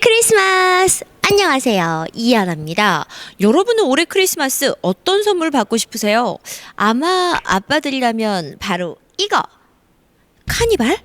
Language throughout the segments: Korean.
크리스마스! 안녕하세요. 이하나입니다. 여러분은 올해 크리스마스 어떤 선물 받고 싶으세요? 아마 아빠들이라면 바로 이거! 카니발?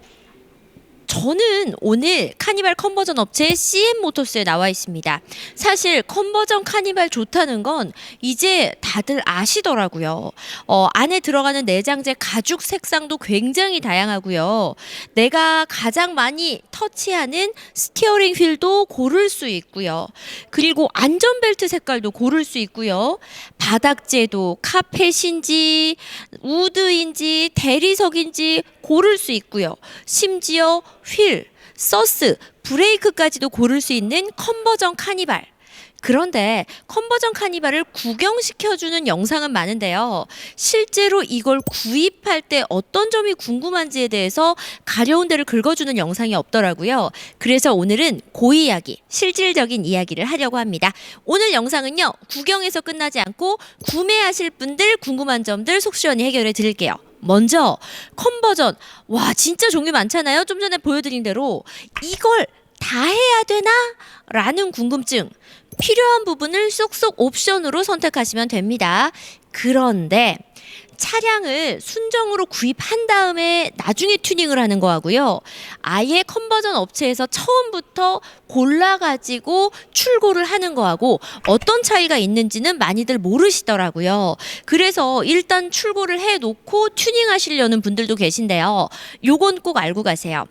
저는 오늘 카니발 컨버전 업체 CM 모터스에 나와 있습니다. 사실 컨버전 카니발 좋다는 건 이제 다들 아시더라고요. 어, 안에 들어가는 내장재 가죽 색상도 굉장히 다양하고요. 내가 가장 많이 터치하는 스티어링 휠도 고를 수 있고요. 그리고 안전벨트 색깔도 고를 수 있고요. 바닥재도 카펫인지 우드인지 대리석인지 고를 수 있고요. 심지어 휠, 서스, 브레이크까지도 고를 수 있는 컨버전 카니발. 그런데 컨버전 카니발을 구경시켜주는 영상은 많은데요. 실제로 이걸 구입할 때 어떤 점이 궁금한지에 대해서 가려운 데를 긁어주는 영상이 없더라고요. 그래서 오늘은 그 이야기, 실질적인 이야기를 하려고 합니다. 오늘 영상은요, 구경에서 끝나지 않고 구매하실 분들 궁금한 점들 속 시원히 해결해 드릴게요. 먼저 컨버전 와 진짜 종류 많잖아요. 좀 전에 보여드린 대로 이걸 다 해야 되나? 라는 궁금증 필요한 부분을 쏙쏙 옵션으로 선택하시면 됩니다. 그런데 차량을 순정으로 구입한 다음에 나중에 튜닝을 하는 거하고요. 아예 컨버전 업체에서 처음부터 골라가지고 출고를 하는 거하고 어떤 차이가 있는지는 많이들 모르시더라고요. 그래서 일단 출고를 해놓고 튜닝하시려는 분들도 계신데요. 요건 꼭 알고 가세요.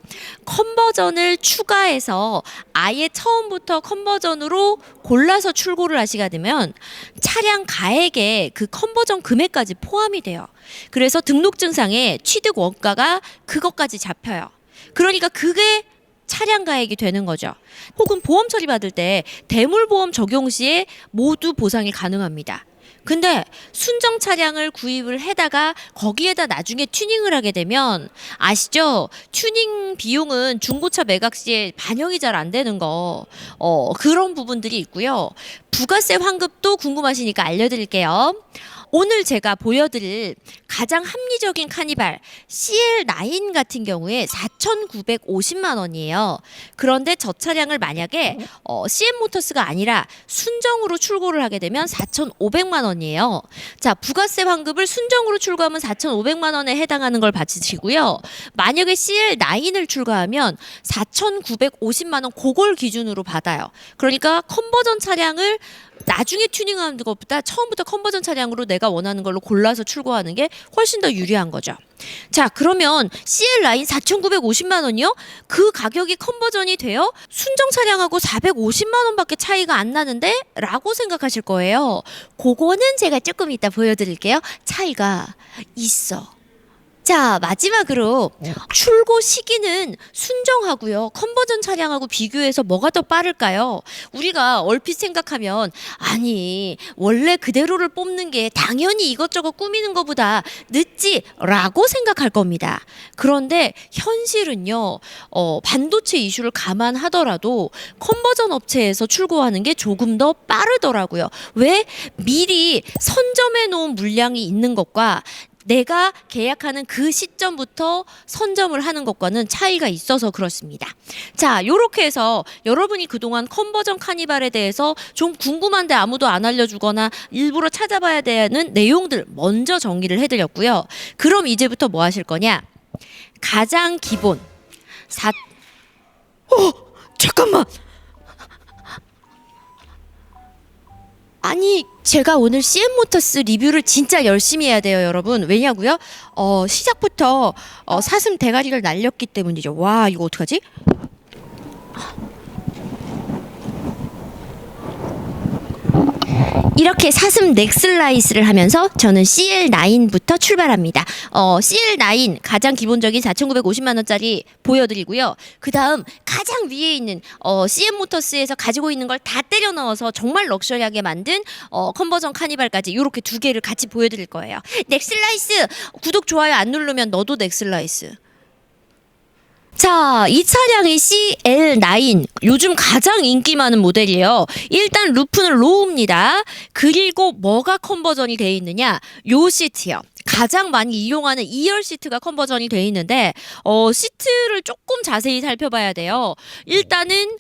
컨버전을 추가해서 아예 처음부터 컨버전으로 골라서 출고를 하시게 되면 차량 가액에 그 컨버전 금액까지 포함이 돼요. 그래서 등록증상에 취득 원가가 그것까지 잡혀요. 그러니까 그게 차량 가액이 되는 거죠. 혹은 보험 처리 받을 때 대물보험 적용 시에 모두 보상이 가능합니다. 근데 순정 차량을 구입을 해다가 거기에다 나중에 튜닝을 하게 되면 아시죠? 튜닝 비용은 중고차 매각 시에 반영이 잘 안 되는 거. 어, 그런 부분들이 있고요. 부가세 환급도 궁금하시니까 알려드릴게요. 오늘 제가 보여드릴 가장 합리적인 카니발 CL9 같은 경우에 4,950만 원이에요. 그런데 저 차량을 만약에 어, CM 모터스가 아니라 순정으로 출고를 하게 되면 4,500만 원이에요. 자, 부가세 환급을 순정으로 출고하면 4,500만 원에 해당하는 걸 받으시고요. 만약에 CL9을 출고하면 4,950만 원 그걸 기준으로 받아요. 그러니까 컨버전 차량을 나중에 튜닝하는 것보다 처음부터 컨버전 차량으로 내가 원하는 걸로 골라서 출고하는 게 훨씬 더 유리한 거죠. 자, 그러면 CL 라인 4,950만 원이요? 그 가격이 컨버전이 돼요? 순정 차량하고 450만 원밖에 차이가 안 나는데? 라고 생각하실 거예요. 그거는 제가 조금 이따 보여드릴게요. 차이가 있어. 자, 마지막으로 출고 시기는 순정하고요. 컨버전 차량하고 비교해서 뭐가 더 빠를까요? 우리가 얼핏 생각하면 아니, 원래 그대로를 뽑는 게 당연히 이것저것 꾸미는 것보다 늦지라고 생각할 겁니다. 그런데 현실은요. 어, 반도체 이슈를 감안하더라도 컨버전 업체에서 출고하는 게 조금 더 빠르더라고요. 왜? 미리 선점해 놓은 물량이 있는 것과 내가 계약하는 그 시점부터 선점을 하는 것과는 차이가 있어서 그렇습니다. 자, 요렇게 해서 여러분이 그동안 컨버전 카니발에 대해서 좀 궁금한데 아무도 안 알려주거나 일부러 찾아봐야 되는 내용들 먼저 정리를 해드렸고요. 그럼 이제부터 뭐 하실 거냐? 가장 기본 사. 어, 잠깐만. 아니 제가 오늘 CM 모터스 리뷰를 진짜 열심히 해야 돼요, 여러분. 왜냐고요? 어, 시작부터 어, 사슴 대가리를 날렸기 때문이죠. 와, 이거 어떡하지? 이렇게 사슴 넥슬라이스를 하면서 저는 CL9부터 출발합니다. 어, CL9 가장 기본적인 4,950만 원짜리 보여드리고요. 그 다음 가장 위에 있는 어, CM 모터스에서 가지고 있는 걸 다 때려 넣어서 정말 럭셔리하게 만든 어, 컨버전 카니발까지 이렇게 두 개를 같이 보여드릴 거예요. 넥슬라이스 구독 좋아요 안 누르면 너도 넥슬라이스. 자, 이 차량이 CL9 요즘 가장 인기 많은 모델이에요. 일단 루프는 로우입니다. 그리고 뭐가 컨버전이 돼 있느냐? 요 시트요. 가장 많이 이용하는 2열 시트가 컨버전이 돼 있는데 어, 시트를 조금 자세히 살펴봐야 돼요. 일단은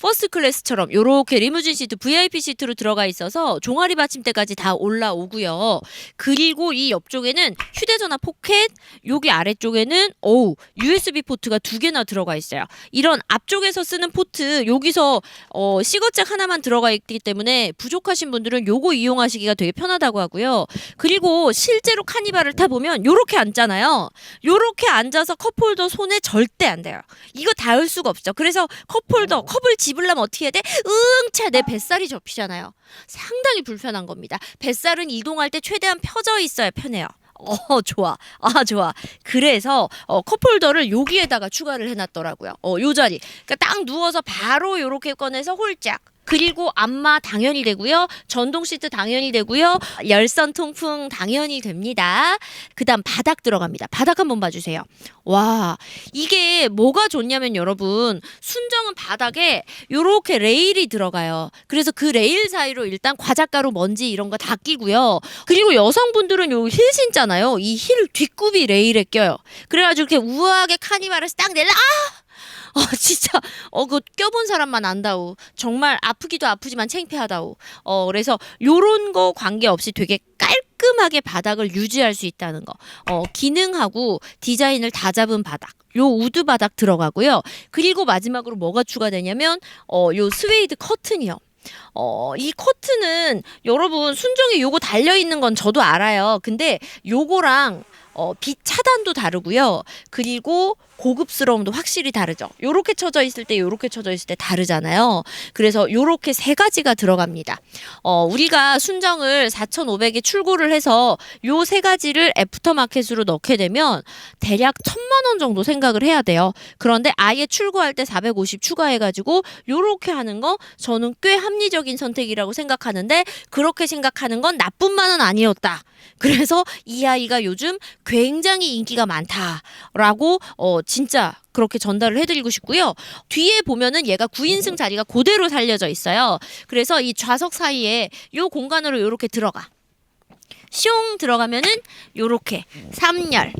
퍼스트 클래스처럼 요렇게 리무진 시트 VIP 시트로 들어가 있어서 종아리 받침대까지 다 올라오고요. 그리고 이 옆쪽에는 휴대전화 포켓, 여기 아래쪽에는 어우 USB 포트가 두 개나 들어가 있어요. 이런 앞쪽에서 쓰는 포트 여기서 어, 시거잭 하나만 들어가 있기 때문에 부족하신 분들은 요거 이용하시기가 되게 편하다고 하고요. 그리고 실제로 카니발을 타 보면 요렇게 앉잖아요. 요렇게 앉아서 컵홀더 손에 절대 안 돼요. 이거 닿을 수가 없죠. 그래서 컵홀더 컵을 집으려면 어떻게 해야 돼? 응차 내 뱃살이 접히잖아요. 상당히 불편한 겁니다. 뱃살은 이동할 때 최대한 펴져 있어야 편해요. 어 좋아 아 좋아 그래서 어 컵홀더를 여기에다가 추가를 해놨더라고요 어요 자리 그러니까 딱 누워서 바로 요렇게 꺼내서 홀짝 그리고 안마 당연히 되고요. 전동 시트 당연히 되고요. 열선 통풍 당연히 됩니다. 그다음 바닥 들어갑니다. 바닥 한번 봐주세요. 와 이게 뭐가 좋냐면 여러분 순정은 바닥에 요렇게 레일이 들어가요. 그래서 그 레일 사이로 일단 과자가루 먼지 이런 거 다 끼고요. 그리고 여성분들은 요 힐 신잖아요. 이 힐 뒷굽이 레일에 껴요. 그래가지고 이렇게 우아하게 카니발에서 딱 내려 아 어, 진짜, 어, 그 껴본 사람만 안다우. 정말 아프기도 아프지만 창피하다우. 어, 그래서 요런 거 관계없이 되게 깔끔하게 바닥을 유지할 수 있다는 거. 어, 기능하고 디자인을 다 잡은 바닥. 요 우드 바닥 들어가고요. 그리고 마지막으로 뭐가 추가되냐면, 어, 요 스웨이드 커튼이요. 어, 이 커튼은 여러분 순정에 요거 달려 있는 건 저도 알아요. 근데 요거랑 어, 빛 차단도 다르고요. 그리고 고급스러움도 확실히 다르죠. 요렇게 쳐져 있을 때 요렇게 쳐져 있을 때 다르잖아요. 그래서 요렇게 세 가지가 들어갑니다. 어, 우리가 순정을 4,500에 출고를 해서 요 세 가지를 애프터마켓으로 넣게 되면 대략 천만 원 정도 생각을 해야 돼요. 그런데 아예 출고할 때 450 추가해 가지고 요렇게 하는 거 저는 꽤 합리적인 선택이라고 생각하는데 그렇게 생각하는 건 나뿐만은 아니었다. 그래서 이 아이가 요즘 굉장히 인기가 많다라고 어 진짜 그렇게 전달을 해드리고 싶고요. 뒤에 보면은 얘가 9인승 자리가 그대로 살려져 있어요. 그래서 이 좌석 사이에 요 공간으로 요렇게 들어가. 슝 들어가면은 요렇게 3열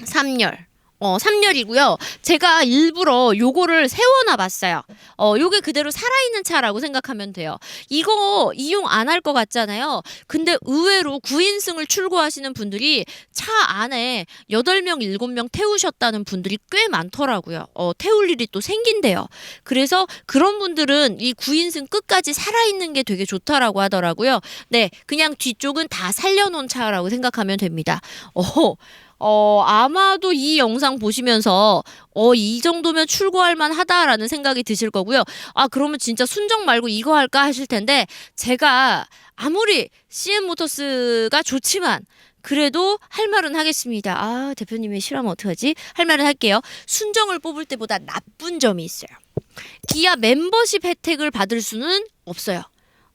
3열 어, 3열이고요. 제가 일부러 요거를 세워놔 봤어요. 어, 요게 그대로 살아있는 차라고 생각하면 돼요. 이거 이용 안 할 것 같잖아요. 근데 의외로 9인승을 출고하시는 분들이 차 안에 8명, 7명 태우셨다는 분들이 꽤 많더라고요. 어, 태울 일이 또 생긴대요. 그래서 그런 분들은 이 9인승 끝까지 살아있는 게 되게 좋다라고 하더라고요. 네, 그냥 뒤쪽은 다 살려놓은 차라고 생각하면 됩니다. 어, 어, 아마도 이 영상 보시면서 어, 이 정도면 출고할 만하다라는 생각이 드실 거고요. 아, 그러면 진짜 순정 말고 이거 할까 하실 텐데 제가 아무리 CM 모터스가 좋지만 그래도 할 말은 하겠습니다. 아, 대표님이 싫어하면 어떡하지? 할 말은 할게요. 순정을 뽑을 때보다 나쁜 점이 있어요. 기아 멤버십 혜택을 받을 수는 없어요.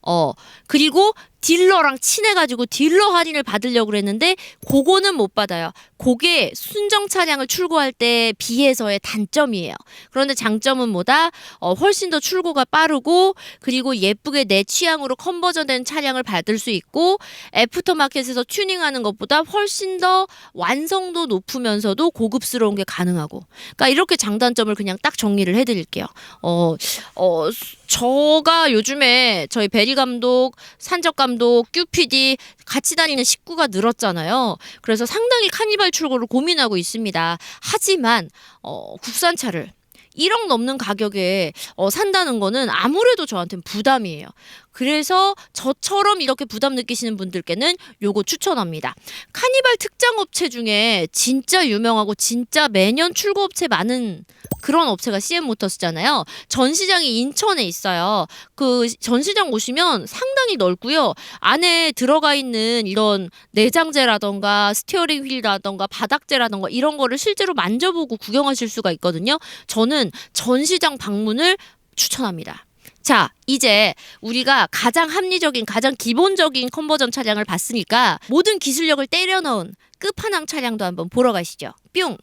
어, 그리고 딜러랑 친해가지고 딜러 할인을 받으려고 그랬는데 그거는 못 받아요. 그게 순정 차량을 출고할 때 비해서의 단점이에요. 그런데 장점은 뭐다? 어, 훨씬 더 출고가 빠르고 그리고 예쁘게 내 취향으로 컨버전된 차량을 받을 수 있고 애프터마켓에서 튜닝하는 것보다 훨씬 더 완성도 높으면서도 고급스러운 게 가능하고 그러니까 이렇게 장단점을 그냥 딱 정리를 해드릴게요. 어, 어, 저가 요즘에 저희 베리 감독, 산적 감독, 큐피디 같이 다니는 식구가 늘었잖아요. 그래서 상당히 카니발 출고를 고민하고 있습니다. 하지만 어, 국산차를 1억 넘는 가격에 어, 산다는 거는 아무래도 저한테는 부담이에요. 그래서 저처럼 이렇게 부담 느끼시는 분들께는 요거 추천합니다. 카니발 특장 업체 중에 진짜 유명하고 진짜 매년 출고 업체 많은 그런 업체가 CM 모터스잖아요. 전시장이 인천에 있어요. 그 전시장 오시면 상당히 넓고요. 안에 들어가 있는 이런 내장재라던가 스티어링 휠이라던가 바닥재라던가 이런 거를 실제로 만져보고 구경하실 수가 있거든요. 저는 전시장 방문을 추천합니다. 자, 이제 우리가 가장 합리적인, 가장 기본적인 컨버전 차량을 봤으니까 모든 기술력을 때려 넣은 끝판왕 차량도 한번 보러 가시죠. 뿅!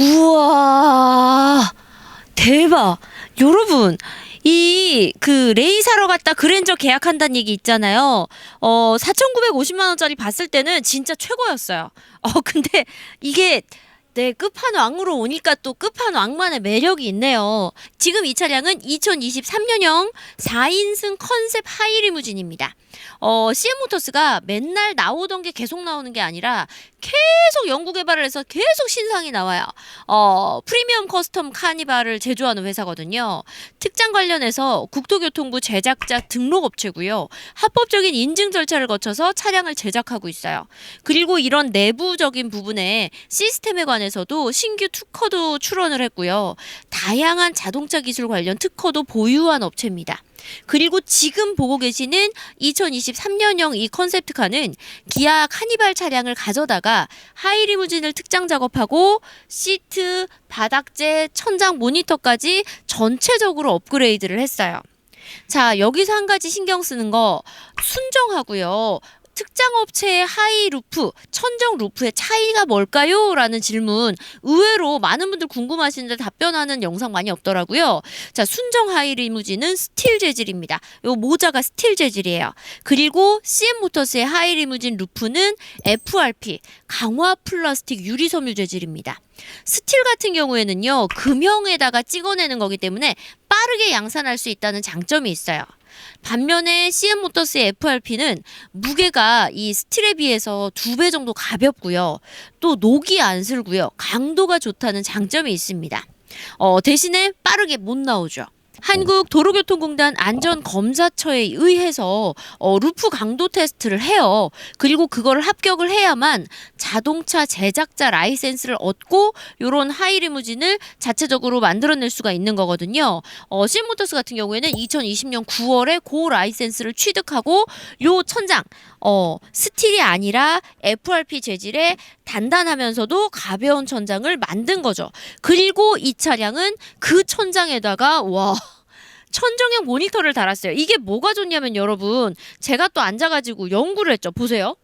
우와! 대박! 여러분, 이 그 레이 사러 갔다 그랜저 계약한다는 얘기 있잖아요. 어, 4,950만 원짜리 봤을 때는 진짜 최고였어요. 어, 근데 이게 네, 끝판왕으로 오니까 또 끝판왕만의 매력이 있네요. 지금 이 차량은 2023년형 4인승 컨셉 하이리무진입니다. 어, CM모터스가 맨날 나오던 게 계속 나오는 게 아니라 계속 연구 개발을 해서 계속 신상이 나와요. 어, 프리미엄 커스텀 카니발을 제조하는 회사거든요. 특장 관련해서 국토교통부 제작자 등록 업체고요. 합법적인 인증 절차를 거쳐서 차량을 제작하고 있어요. 그리고 이런 내부적인 부분에 시스템에 관해서도 신규 특허도 출원을 했고요. 다양한 자동차 기술 관련 특허도 보유한 업체입니다. 그리고 지금 보고 계시는 2023년형 이 컨셉트카는 기아 카니발 차량을 가져다가 하이리무진을 특장 작업하고 시트, 바닥재, 천장 모니터까지 전체적으로 업그레이드를 했어요. 자, 여기서 한 가지 신경 쓰는 거 순정하고요. 특장 업체의 하이 루프, 천정 루프의 차이가 뭘까요? 라는 질문 의외로 많은 분들 궁금하시는데 답변하는 영상 많이 없더라고요. 자, 순정 하이 리무진은 스틸 재질입니다. 요 모자가 스틸 재질이에요. 그리고 CM 모터스의 하이 리무진 루프는 FRP, 강화 플라스틱 유리 섬유 재질입니다. 스틸 같은 경우에는요, 금형에다가 찍어내는 거기 때문에 빠르게 양산할 수 있다는 장점이 있어요. 반면에 CM 모터스의 FRP는 무게가 이 스틸에 비해서 두 배 정도 가볍고요. 또 녹이 안 슬고요. 강도가 좋다는 장점이 있습니다. 어, 대신에 빠르게 못 나오죠. 한국 도로교통공단 안전검사처에 의해서 어, 루프 강도 테스트를 해요. 그리고 그걸 합격을 해야만 자동차 제작자 라이센스를 얻고 요런 하이리무진을 자체적으로 만들어낼 수가 있는 거거든요. 어, 시모터스 같은 경우에는 2020년 9월에 고 라이센스를 취득하고 요 천장 어, 스틸이 아니라 FRP 재질의 단단하면서도 가벼운 천장을 만든 거죠. 그리고 이 차량은 그 천장에다가 와 천정형 모니터를 달았어요. 이게 뭐가 좋냐면 여러분 제가 또 앉아가지고 연구를 했죠. 보세요.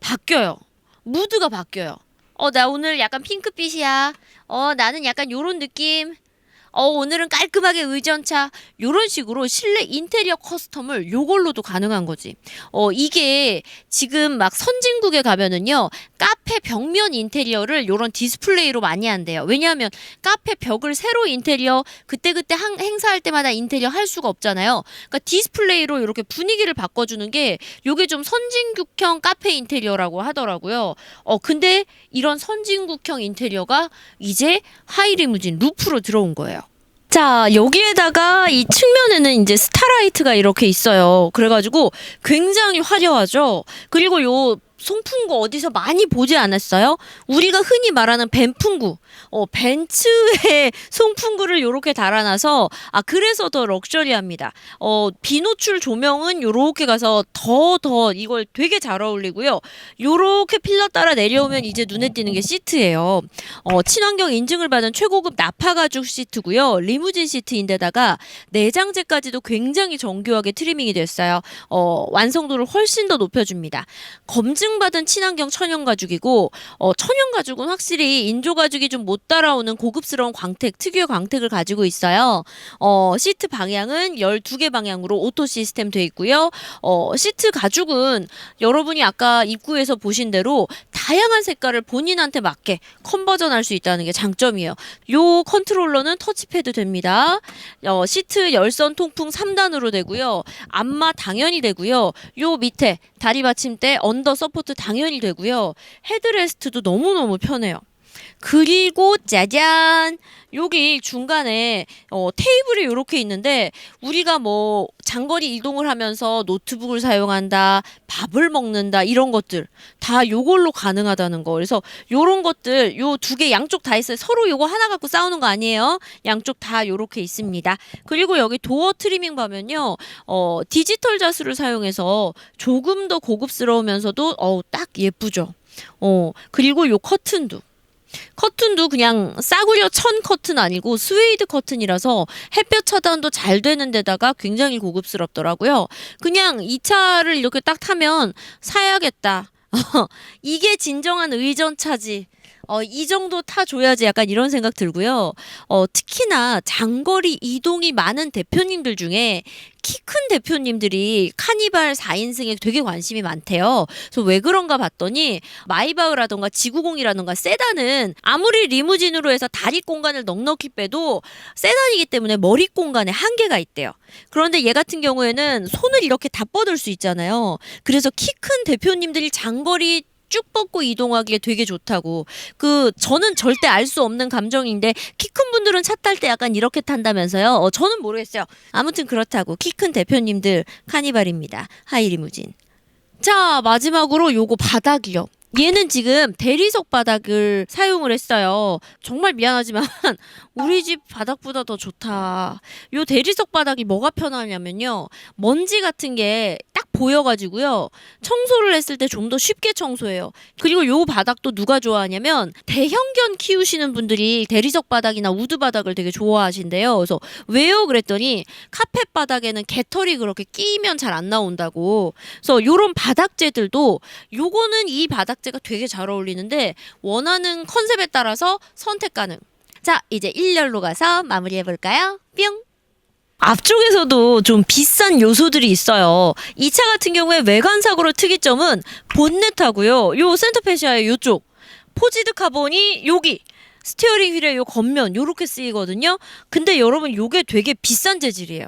바뀌어요. 무드가 바뀌어요. 어, 나 오늘 약간 핑크빛이야. 어, 나는 약간 요런 느낌. 어, 오늘은 깔끔하게 의전차. 요런 식으로 실내 인테리어 커스텀을 요걸로도 가능한 거지. 어, 이게 지금 막 선진국에 가면은요, 카페 벽면 인테리어를 요런 디스플레이로 많이 한대요. 왜냐하면 카페 벽을 새로 인테리어, 그때그때 한, 행사할 때마다 인테리어 할 수가 없잖아요. 그러니까 디스플레이로 이렇게 분위기를 바꿔 주는 게 요게 좀 선진국형 카페 인테리어라고 하더라고요. 어, 근데 이런 선진국형 인테리어가 이제 하이리무진 루프로 들어온 거예요. 자, 여기에다가 이 측면에는 이제 스타라이트가 이렇게 있어요. 그래가지고 굉장히 화려하죠. 그리고 요 송풍구 어디서 많이 보지 않았어요? 우리가 흔히 말하는 벤풍구, 어, 벤츠의 송풍구를 요렇게 달아놔서, 아, 그래서 더 럭셔리합니다. 어, 비노출 조명은 요렇게 가서 더, 더 이걸 되게 잘 어울리고요. 요렇게 필러 따라 내려오면 이제 눈에 띄는 게 시트예요. 어, 친환경 인증을 받은 최고급 나파 가죽 시트고요. 리무진 시트인데다가 내장재까지도 굉장히 정교하게 트리밍이 됐어요. 어, 완성도를 훨씬 더 높여줍니다. 검증 받은 친환경 천연 가죽이고 어, 천연 가죽은 확실히 인조 가죽이 좀 못 따라오는 고급스러운 광택 특유의 광택을 가지고 있어요. 어, 시트 방향은 12개 방향으로 오토 시스템 돼 있고요. 어, 시트 가죽은 여러분이 아까 입구에서 보신 대로 다양한 색깔을 본인한테 맞게 컨버전 할 수 있다는 게 장점이에요. 요 컨트롤러는 터치패드 됩니다. 어, 시트 열선 통풍 3단으로 되고요. 안마 당연히 되고요. 요 밑에 다리 받침대 언더 서포트 당연히 되고요. 헤드레스트도 너무너무 편해요. 그리고 짜잔! 여기 중간에 어, 테이블이 이렇게 있는데 우리가 뭐 장거리 이동을 하면서 노트북을 사용한다 밥을 먹는다 이런 것들 다 요걸로 가능하다는 거. 그래서 요런 것들 요 두 개 양쪽 다 있어요. 서로 요거 하나 갖고 싸우는 거 아니에요? 양쪽 다 요렇게 있습니다. 그리고 여기 도어 트리밍 보면요 어, 디지털 자수를 사용해서 조금 더 고급스러우면서도 어우 딱 예쁘죠? 어 그리고 요 커튼도 커튼도 그냥 싸구려 천 커튼 아니고 스웨이드 커튼이라서 햇볕 차단도 잘 되는 데다가 굉장히 고급스럽더라고요. 그냥 이 차를 이렇게 딱 타면 사야겠다. 이게 진정한 의전차지. 어, 이 정도 타줘야지 약간 이런 생각 들고요. 어, 특히나 장거리 이동이 많은 대표님들 중에 키 큰 대표님들이 카니발 4인승에 되게 관심이 많대요. 그래서 왜 그런가 봤더니 마이바흐라던가 지구공이라던가 세단은 아무리 리무진으로 해서 다리 공간을 넉넉히 빼도 세단이기 때문에 머리 공간에 한계가 있대요. 그런데 얘 같은 경우에는 손을 이렇게 다 뻗을 수 있잖아요. 그래서 키 큰 대표님들이 장거리 쭉 뻗고 이동하기에 되게 좋다고. 그 저는 절대 알 수 없는 감정인데 키 큰 분들은 차 탈 때 약간 이렇게 탄다면서요. 어, 저는 모르겠어요. 아무튼 그렇다고 키 큰 대표님들 카니발입니다. 하이리무진. 자 마지막으로 요거 바닥이요. 얘는 지금 대리석 바닥을 사용을 했어요. 정말 미안하지만 우리 집 바닥보다 더 좋다. 요 대리석 바닥이 뭐가 편하냐면요. 먼지 같은 게 딱 보여가지고요. 청소를 했을 때 좀 더 쉽게 청소해요. 그리고 요 바닥도 누가 좋아하냐면 대형견 키우시는 분들이 대리석 바닥이나 우드 바닥을 되게 좋아하신대요. 그래서 왜요? 그랬더니 카펫 바닥에는 개털이 그렇게 끼면 잘 안 나온다고. 그래서 요런 바닥재들도 요거는 이 바닥 재가 되게 잘 어울리는데 원하는 컨셉에 따라서 선택 가능. 자, 이제 1열로 가서 마무리해 볼까요? 뿅. 앞쪽에서도 좀 비싼 요소들이 있어요. 이 차 같은 경우에 외관상으로 특이점은 본넷하고요. 요 센터페시아의 요쪽 포지드 카본이 여기 스티어링 휠의 요 겉면 요렇게 쓰이거든요. 근데 여러분 요게 되게 비싼 재질이에요.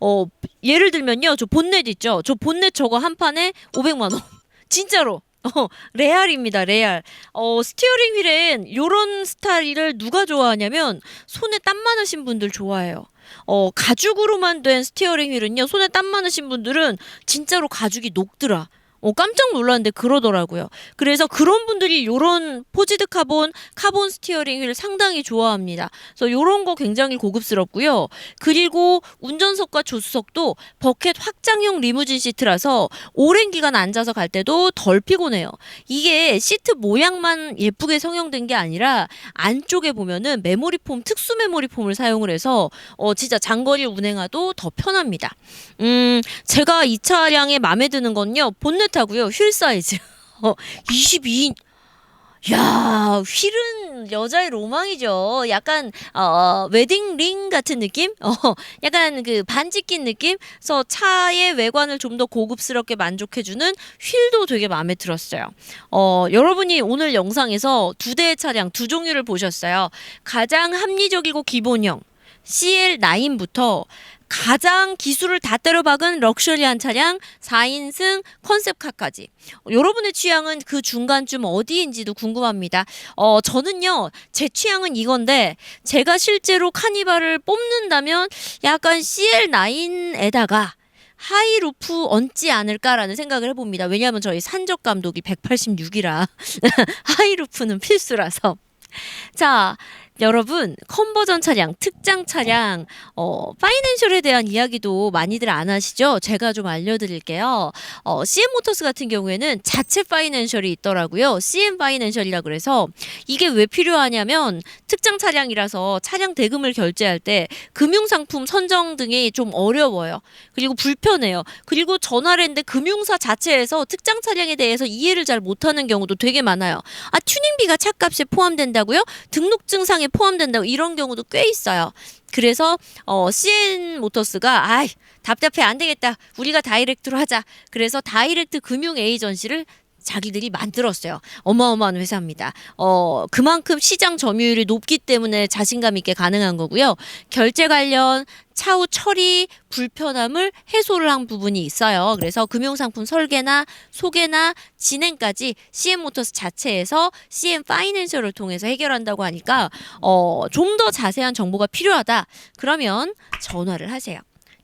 어 예를 들면요. 저 본넷 있죠. 저 본넷 저거 한 판에 500만 원. 진짜로. 어, 레알입니다, 레알. 어, 스티어링 휠엔 요런 스타일을 누가 좋아하냐면 손에 땀 많으신 분들 좋아해요. 어, 가죽으로만 된 스티어링 휠은요, 손에 땀 많으신 분들은 진짜로 가죽이 녹더라. 어, 깜짝 놀랐는데 그러더라고요. 그래서 그런 분들이 요런 포지드 카본, 카본 스티어링 휠 상당히 좋아합니다. 그래서 요런 거 굉장히 고급스럽고요. 그리고 운전석과 조수석도 버켓 확장형 리무진 시트라서 오랜 기간 앉아서 갈 때도 덜 피곤해요. 이게 시트 모양만 예쁘게 성형된 게 아니라 안쪽에 보면은 메모리 폼, 특수 메모리 폼을 사용을 해서 어, 진짜 장거리 운행하도 더 편합니다. 음, 제가 이 차량에 마음에 드는 건요. 본넷 하고요. 휠 사이즈. 어, 22인. 야, 휠은 여자의 로망이죠. 약간 어, 웨딩 링 같은 느낌? 어, 약간 그 반지 낀 느낌? 그래서 차의 외관을 좀 더 고급스럽게 만족해주는 휠도 되게 마음에 들었어요. 어, 여러분이 오늘 영상에서 두 대의 차량 두 종류를 보셨어요. 가장 합리적이고 기본형 CL9부터 가장 기술을 다 때려박은 럭셔리한 차량 4인승 컨셉카까지 여러분의 취향은 그 중간쯤 어디인지도 궁금합니다. 어 저는요 제 취향은 이건데 제가 실제로 카니발을 뽑는다면 약간 CL9에다가 하이루프 얹지 않을까라는 생각을 해봅니다. 왜냐하면 저희 산적 감독이 186이라 하이루프는 필수라서 자, 여러분 컨버전 차량, 특장 차량, 어, 파이낸셜에 대한 이야기도 많이들 안 하시죠? 제가 좀 알려드릴게요. 어, CM 모터스 같은 경우에는 자체 파이낸셜이 있더라고요. CM 파이낸셜이라 그래서 이게 왜 필요하냐면 특장 차량이라서 차량 대금을 결제할 때 금융상품 선정 등이 좀 어려워요. 그리고 불편해요. 그리고 전화를 했는데 금융사 자체에서 특장 차량에 대해서 이해를 잘 못하는 경우도 되게 많아요. 아 튜닝비가 차값에 포함된다고요? 등록증상에 포함된다고 이런 경우도 꽤 있어요. 그래서 어 CN 모터스가 아이 답답해 안 되겠다. 우리가 다이렉트로 하자. 그래서 다이렉트 금융 에이전시를 자기들이 만들었어요. 어마어마한 회사입니다. 어, 그만큼 시장 점유율이 높기 때문에 자신감 있게 가능한 거고요. 결제 관련 차후 처리 불편함을 해소를 한 부분이 있어요. 그래서 금융상품 설계나 소개나 진행까지 CM 모터스 자체에서 CM 파이낸셜을 통해서 해결한다고 하니까 어, 좀 더 자세한 정보가 필요하다. 그러면 전화를 하세요.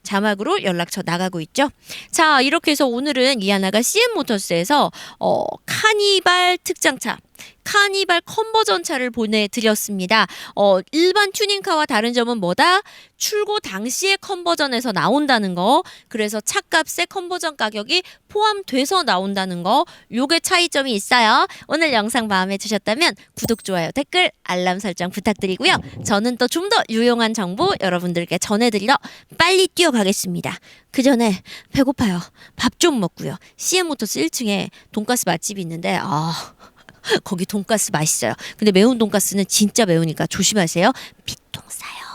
자막으로 연락처 나가고 있죠. 자, 이렇게 해서 오늘은 이하나가 CM 모터스에서 어, 카니발 특장차 카니발 컨버전 차를 보내드렸습니다. 어, 일반 튜닝카와 다른 점은 뭐다? 출고 당시에 컨버전에서 나온다는 거. 그래서 차값에 컨버전 가격이 포함돼서 나온다는 거. 요게 차이점이 있어요. 오늘 영상 마음에 드셨다면 구독, 좋아요, 댓글, 알람 설정 부탁드리고요. 저는 또 좀 더 유용한 정보 여러분들께 전해드리러 빨리 뛰어가겠습니다. 그 전에 배고파요. 밥 좀 먹고요. CM 모터스 1층에 돈가스 맛집이 있는데 아 거기 돈가스 맛있어요. 근데 매운 돈가스는 진짜 매우니까 조심하세요. 피통 싸요.